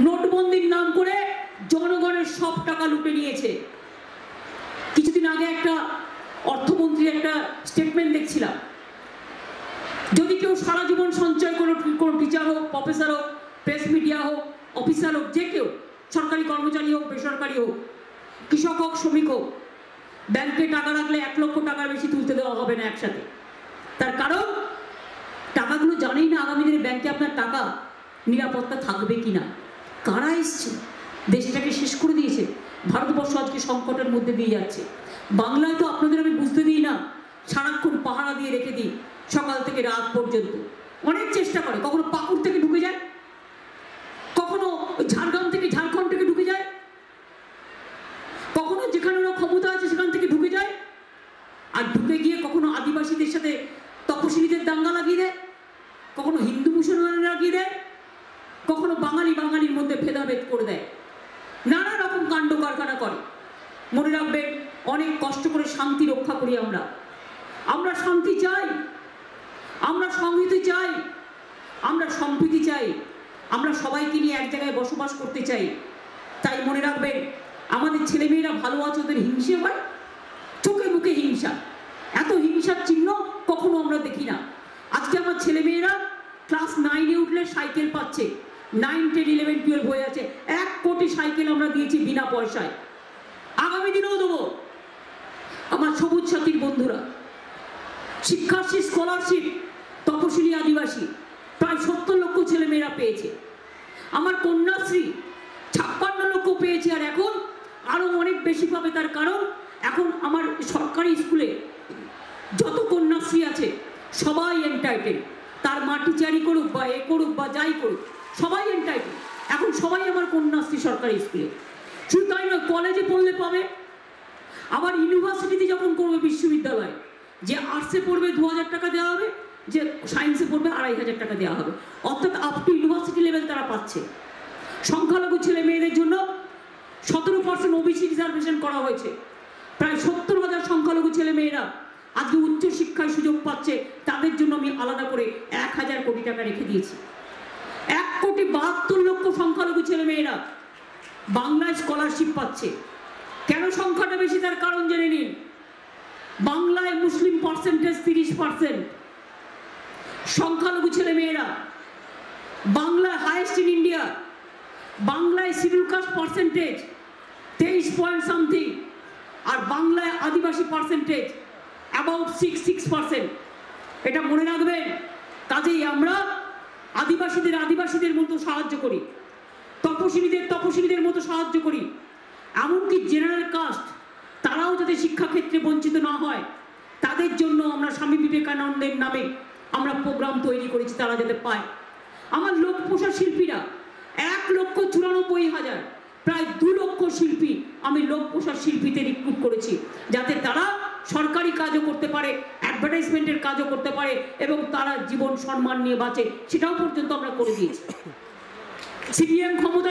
নোটবন্দির নাম করে জনগণের সব টাকা লুটে নিয়েছে। কিছুদিন আগে একটা অর্থমন্ত্রীর একটা স্টেটমেন্ট দেখছিলাম। যদি কেউ সারা জীবন সঞ্চয় কোনো কোনো টিচার হোক প্রফেসর হোক প্রেস মিডিয়া হোক অফিসার হোক, যে কেউ, সরকারি কর্মচারী হোক, বেসরকারি হোক, কৃষক হোক, শ্রমিক হোক ব্যাংকে টাকা রাখলে এক লক্ষ টাকার বেশি তুলতে দেওয়া হবে না একসাথে। তার কারণ, টাকাগুলো জানেই না আগামী দিনে ব্যাংকে আপনার টাকা নিরাপত্তা থাকবে কি না কারা এসছে? দেশটাকে শেষ করে দিয়েছে। ভারতবর্ষ আজকে সংকটের মধ্যে দিয়ে যাচ্ছে। বাংলায় তো আপনাদের আমি বুঝতে দিই না। সারাক্ষণ পাহারা দিয়ে রেখে দিই, সকাল থেকে রাত পর্যন্ত। অনেক চেষ্টা করে। কখনো পাকুড় থেকে ঢুকে যায়? কখনো ঝাড়গ্রাম থেকে ঝাড়খণ্ড থেকে ঢুকে যায়? কখনো যেখানে ওরা ক্ষমতা আছে সেখান থেকে ঢুকে যায়? আর ঢুকে গিয়ে কখনো আদিবাসীদের সাথে তপশিলীদের দাঙ্গা লাগিয়ে দেয়? কখনো হিন্দু মুসলমানের লাগিয়ে দেয়? কখনো বাঙালি বাঙালির মধ্যে ভেদাভেদ করে দেয়। নানা রকম কাণ্ড কারখানা করে। মনে রাখবেন, অনেক কষ্ট করে শান্তি রক্ষা করি আমরা। আমরা শান্তি চাই। আমরা সংহতি চাই। আমরা সম্প্রীতি চাই। আমরা সবাইকে নিয়ে এক জায়গায় বসবাস করতে চাই। তাই মনে রাখবেন, আমাদের ছেলেমেয়েরা ভালো আছে, ওদের হিংসে হয়। চোখে মুখে হিংসা। এত হিংসার চিহ্ন কখনো আমরা দেখি না। আজকে আমার ছেলেমেয়েরা ক্লাস নাইনে উঠলে সাইকেল পাচ্ছে। নাইন টেন ইলেভেন টুয়েলভ হয়ে আছে এক কোটি সাইকেল আমরা দিয়েছি বিনা পয়সায়। আগামী দিনেও দেবো। আমার সবুজ সাথীর বন্ধুরা শিক্ষাশ্রী স্কলারশিপ তপশিলি আদিবাসী, প্রায় সত্তর লক্ষ ছেলেমেয়েরা পেয়েছে। আমার কন্যাশ্রী ছাপ্পান্ন লক্ষ পেয়েছে আর এখন আরও অনেক বেশি পাবে তার কারণ, এখন আমার সরকারি স্কুলে যত কন্যাশ্রী আছে, সবাই এন্টাইটেল তার মাটি চারি করুক বা এ করুক বা যাই করুক। সবাই এন্টাইটেল এখন সবাই আমার কন্যাশ্রী সরকারি স্কুলে। শুধু তাই নয় কলেজে পড়লে পাবে। আবার ইউনিভার্সিটিতে যখন করবে বিশ্ববিদ্যালয়, যে আর্টসে পড়বে দু হাজার টাকা দেওয়া হবে, যে সায়েন্সে পড়বে আড়াই হাজার টাকা দেওয়া হবে। অর্থাৎ আপ টু ইউনিভার্সিটি লেভেল তারা পাচ্ছে। সংখ্যালঘু ছেলে মেয়েদের জন্য সতেরো পার্সেন্ট ওবিসি রিজার্ভেশন করা হয়েছে। প্রায় সত্তর হাজার সংখ্যালঘু ছেলে মেয়েরা আজকে উচ্চ শিক্ষায় সুযোগ পাচ্ছে। তাদের জন্য আমি আলাদা করে এক হাজার কোটি টাকা রেখে দিয়েছি। কোটি বাহাত্তর লক্ষ সংখ্যালঘু ছেলে মেয়েরা বাংলায় স্কলারশিপ পাচ্ছে। কেন সংখ্যাটা বেশি তার কারণ জেনে নিন। বাংলায় মুসলিম পার্সেন্টেজ তিরিশ পার্সেন্ট সংখ্যালঘু ছেলে মেয়েরা বাংলায় হায়েস্ট ইন ইন্ডিয়া বাংলায় শিডিউল কাস্ট পার্সেন্টেজ তেইশ পয়েন্ট সামথিং আর বাংলায় আদিবাসী percentage about six six percent এটা মনে রাখবেন, কাজেই আমরা আদিবাসীদের আদিবাসীদের মতো সাহায্য করি। তপশিলীদের তপশিলীদের মতো সাহায্য করি। এমনকি জেনারেল কাস্ট তারাও যাতে শিক্ষাক্ষেত্রে বঞ্চিত না হয়, তাদের জন্য আমরা স্বামী বিবেকানন্দের নামে আমরা প্রোগ্রাম তৈরি করেছি তারা যাতে পায়। আমার লোক পোষা শিল্পীরা, এক লক্ষ চুরানব্বই হাজার, প্রায় দু লক্ষ শিল্পী আমি লোক পোষা শিল্পীতে রিক্রুট করেছি, যাতে তারা কাজও করতে পারে অ্যাডভার্টাইজমেন্টের কাজও করতে পারে, এবং তারা জীবন সম্মান নিয়ে বাঁচে, সেটাও পর্যন্ত আমরা করে দিয়েছি। সিপিএম ক্ষমতা